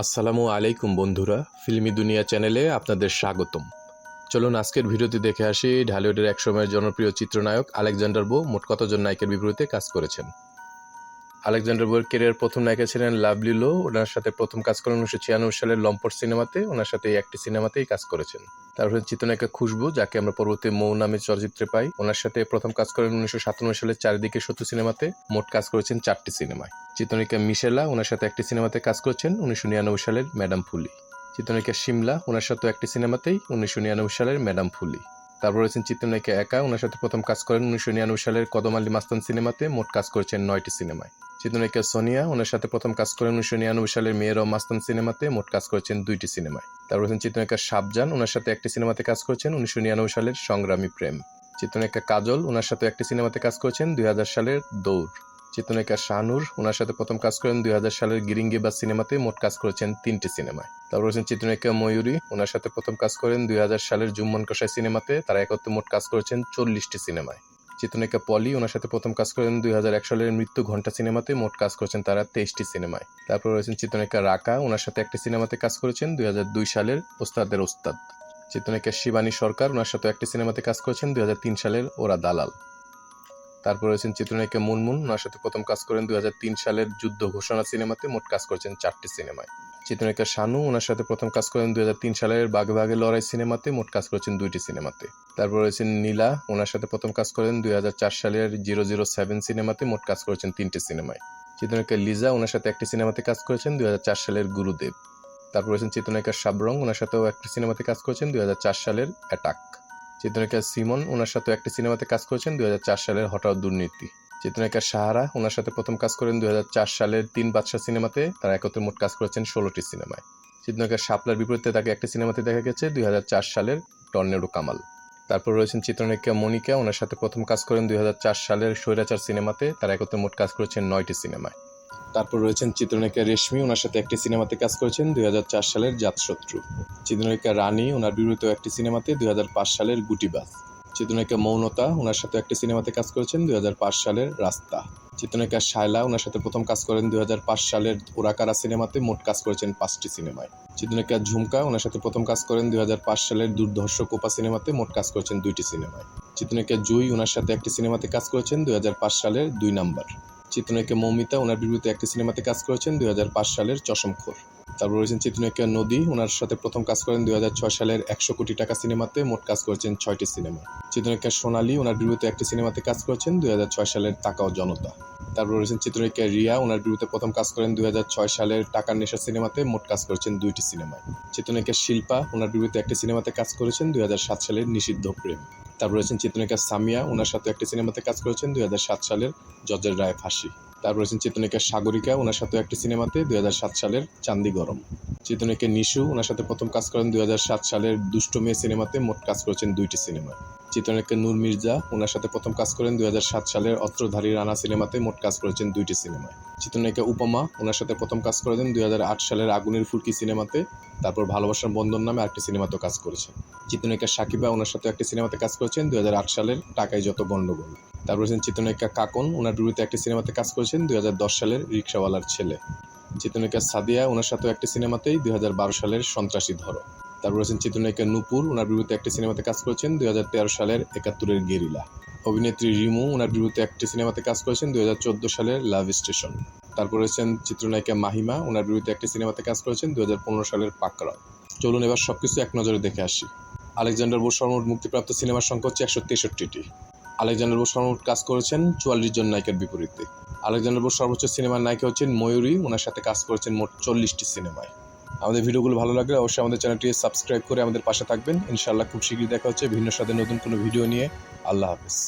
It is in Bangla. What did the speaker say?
আসসালামু আলাইকুম বন্ধুরা, ফিল্মি দুনিয়া চ্যানেলে আপনাদের স্বাগতম। চলুন আজকের ভিডিওটি দেখে আসি ঢালিউডের একসময়ের জনপ্রিয় চিত্রনায়ক আলেকজান্ডার বো মোট কতজন নায়কের বিপরীতে কাজ করেছেন। আলেকজান্ডার বোর কেরিয়ার প্রথম নায়িকা ছিলেন লাভলি লো, ওনার সাথে প্রথম কাজ করেন উনিশশো ছিয়ানব্বই সালের লম্পট সিনেমাতে, ওনার সাথে এই একটি সিনেমাতেই কাজ করেছেন। তারপরে চিত্রনায়িকা খুশবু, যাকে আমরা পরবর্তী মৌ নামে চলচ্চিত্রে পাই, ওনার সাথে প্রথম কাজ করেন উনিশশো সাতানব্বই সালের চারিদিকে শত্রু সিনেমাতে, মোট কাজ করেছেন চারটি সিনেমায়। চিত্রনায়িকা মিশেলা ওনার সাথে একটি সিনেমাতে কাজ করেছেন উনিশশো নিরানব্বই সালের ম্যাডাম ফুলি। চিত্রনায়িকা শিমলা ওনার সাথে একটি সিনেমাতেই উনিশশো নিরানব্বই সালের ম্যাডাম ফুলি। তারপর রয়েছেন চিত্রনায়িকা একা, ওনার সাথে প্রথম কাজ করেন উনিশশো নিরানব্বই সালের কদম আলী মাস্তান সিনেমাতে মোট কাজ করেছেন নয়টি সিনেমায়। চিত্রনায়িকা সোনিয়া ওনার সাথে প্রথম কাজ করেন উনিশশো নিরানব্বই সালের মেয়ের ও মাস্তান সিনেমাতে মোট কাজ করেছেন দুইটি সিনেমায়। তারপর রয়েছেন চিত্রনায়িকা সাবজান ওনার সাথে একটি সিনেমাতে কাজ করেছেন উনিশশো নিরানব্বই সালের সংগ্রামী প্রেম। চিত্রনায়িকা কাজল ওনার সাথে একটি সিনেমাতে কাজ করেছেন দুই হাজার সালের দৌড়। চিত্রনায়িকা শাহনুর ওনার সাথে প্রথম কাজ করেন দুই হাজার সালের গিরিঙ্গি বা সিনেমাতে মোট কাজ করেছেন তিনটি সিনেমায়। তারপর রয়েছেন চিত্রনায়িকা ময়ূরী, ওনার সাথে প্রথম কাজ করেন দুই হাজার সালের জুম্মন কষাই সিনেমাতে, তারা একত্রে মোট কাজ করেছেন চল্লিশটি সিনেমায়। চিত্রনায়িকা পলি, ওনার সাথে প্রথম কাজ করেন দুই এক সালের মৃত্যু ঘণ্টা সিনেমাতে, মোট কাজ করেছেন তারা তেইশটি সিনেমায়। তারপর রয়েছেন চিত্রনায়িকা রাকা, ওনার সাথে একটি সিনেমাতে কাজ করেছেন দুই হাজার দুই সালের ওস্তাদের ওস্তাদ। চিত্রনায়িকা শিবানী সরকার, ওনার সাথে একটি সিনেমাতে কাজ করেছেন দুই হাজার তিন সালের ওরা দালাল। তারপর রয়েছেন চিত্রনায়িকা মুনমুন। ওনার সাথে প্রথম কাজ করেন দুই সালের যুদ্ধ ঘোষণা সিনেমাতে। মোট কাজ করেছেন চারটি সিনেমায়। চিত্রনায়িকা শানু, ওনার সাথে প্রথম কাজ করেন দুই হাজার তিন সালের বাঘে বাঘে লড়াই সিনেমাতে। মোট কাজ করেছেন দুইটি সিনেমাতে। তারপর রয়েছেন নীলা, ওনার সাথে প্রথম কাজ করেন দুই হাজার চার সালের জিরো জিরো সেভেন সিনেমাতে। মোট কাজ করেছেন তিনটি সিনেমায়। চিত্রনায়িকা লিজা, ওনার সাথে একটি সিনেমাতে কাজ করেছেন দুই হাজার চার সালের গুরুদেব। তারপর রয়েছেন চিত্রনায়িকা সাবরং ওনার সাথেও একটি সিনেমাতে কাজ করেছেন দুই হাজার চার সালের অ্যাটাক। চিত্রনায়িকা সিমন ওনার সাথে একটি সিনেমাতে কাজ করেছেন দুই হাজার চার সালের হঠাৎ দুর্নীতি। চিত্রনায়িকা সাহারা ওনার সাথে প্রথম কাজ করেন দুই সালের তিন বাদশাহ সিনেমাতে। তারা একত্রে মোট কাজ করেছেন ষোলোটি সিনেমায়। চিত্রনায়িকা শাপলার বিপরীতে তাকে একটি সিনেমাতে দেখা গেছে দুই হাজার চার সালের টর্নেডো কামাল। তারপর রয়েছেন চিত্রনায়িকা মনিকা, ওনার সাথে প্রথম কাজ করেন দুই হাজার চার সালের স্বৈরাচার সিনেমাতে। তারা একত্রে মোট কাজ করেছেন নয়টি সিনেমায়। তারপর রয়েছেন চিত্রনায়িকা রেশমি, ওনার সাথে একটি সিনেমাতে কাজ করেছেন দুই হাজার চার সালের জাতশত্রু। চিত্রনায়িকা রানী, ওনার বিপরীত একটি সিনেমাতে দুই হাজার পাঁচ সালের গুটিবাজ চিত্রনায়িকা মৌনতা, ওনার সাথে একটি সিনেমাতে কাজ করেছেন দুই হাজার পাঁচ সালের রাস্তা। চিত্রনায়িকা শায়লা, ওনার সাথে প্রথম কাজ করেন দুই হাজার পাঁচ সালের ওরাকারা সিনেমাতে মোট কাজ করেছেন পাঁচটি সিনেমায়। চিত্রনায়িকা ঝুমকা, ওনার সাথে প্রথম কাজ করেন দুই হাজার পাঁচ সালের দুর্ধর্ষ কোপা সিনেমাতে মোট কাজ করেছেন দুইটি সিনেমায়। চিত্রনায়িকা জুই, ওনার সাথে একটি সিনেমাতে কাজ করেছেন দুই হাজার পাঁচ সালের দুই নাম্বার। চিত্রনায়িকা মৌমিতা ওনার বিরুদ্ধে একটি সিনেমাতে কাজ করেছেন দুই হাজার পাঁচ সালের চশমখোর তারপর রয়েছেন চিত্রনায়িকা নদী, ওনার সাথে প্রথম কাজ করেন দুই হাজার ছয় সালের একশো কোটি টাকা সিনেমাতে। মোট কাজ করেছেন ছয়টি সিনেমা। চিত্রনায়িকা সোনালী ওনার বিরুদ্ধে একটি সিনেমাতে কাজ করেছেন দুই হাজার ছয় সালের টাকা ও জনতা। তারপর রয়েছেন চিত্রনায়িকা রিয়া, ওনার বিরুদ্ধে প্রথম কাজ করেন দুই হাজার ছয় সালের টাকার নেশা সিনেমাতে। মোট কাজ করেছেন দুইটি সিনেমায়। চিত্রনায়িকা শিল্পা ওনার বিরুদ্ধে একটি সিনেমাতে কাজ করেছেন দুই হাজার সাত সালের নিষিদ্ধ প্রেম। তারপর রয়েছেন চিত্রনায়িকা সামিয়া। ওনার সাথে একটি সিনেমাতে কাজ করেছেন দুই হাজার সাত সালের জজের রায় ফাঁসি। তারপর রয়েছেন চিত্রনায়িকা সাগরিকা, ওনার সাথে একটি সিনেমাতে দুই হাজার সাত সালের চান্দি গরম। চিত্রনায়িকা নিশু, ওনার সাথে প্রথম কাজ করেন দুই হাজার সাত সালের দুষ্ট মেয়ে সিনেমাতে মোট কাজ করেছেন দুইটি সিনেমায়। চিত্রনায়িকা নূর মির্জা, ওনার সাথে প্রথম কাজ করেন দুই হাজার সাত সালের অস্ত্রধারী রানা সিনেমাতে মোট কাজ করেছেন দুইটি সিনেমায়। চিত্রনায়িকা উপমা, ওনার সাথে প্রথম কাজ করেছেন দুই হাজার আট সালের আগুনের ফুলকি সিনেমাতে, তারপর ভালোবাসার বন্ধন নামে আরেকটি সিনেমাতেও কাজ করেছেন। চিত্রনায়িকা সাকিবা ওনার সাথে একটি সিনেমাতে কাজ করেছেন দুই হাজার আট সালের টাকায় যত গণ্ডগোল। তারপর রয়েছেন চিত্রনায়িকা কাকন। ওনার বিরুদ্ধে একটি সিনেমাতে কাজ করেছেন দুই হাজার দশ সালের রিক্সাওয়ালার ছেলে। চিত্রনায়িকা সাদিয়া ওনার সাথে একটি সিনেমাতেই দুই হাজার বারো সালের সন্ত্রাসী ধরো। তারপর রয়েছেন চিত্রনায়িকা নূপুর ওনার বিরুদ্ধে একটি সিনেমাতে কাজ করেছেন দুই সালের একাত্তরের গেরিলা। অভিনেত্রী রিমু ওনার বিরুদ্ধে একটি সিনেমাতে কাজ করেছেন দুই হাজার চোদ্দ সালের লাভ স্টেশন। তারপর রয়েছেন চিত্রনায়িকা মাহিমা ওনার বিরুদ্ধে একটি সিনেমাতে কাজ করেছেন দুই হাজার পনেরো সালের পাকড়াও। চলুন এবার সবকিছু এক নজরে দেখে আসি। আলেকজান্ডার বোস মুক্তিপ্রাপ্ত সিনেমার সংখ্যা হচ্ছে একশো তেষট্টিটি। আলেকজান্ডার বোস সর্বমোট কাজ করেছেন চুয়াল্লিশ জন নায়িকার বিপরীতে। আলেকজান্ডার বোস সর্বোচ্চ সিনেমার নায়িকা হচ্ছেন ময়ূরী, ওনার সাথে কাজ করেছেন মোট চল্লিশটি সিনেমায়। আমাদের ভিডিওগুলো ভালো লাগলে অবশ্যই আমাদের চ্যানেলটি সাবস্ক্রাইব করে আমাদের পাশে থাকবেন। ইনশাআল্লাহ খুব শীঘ্রই দেখা হচ্ছে। ভিন্ন সাথে নতুন কোনো ভিডিও নিয়ে। আল্লাহ হাফিজ।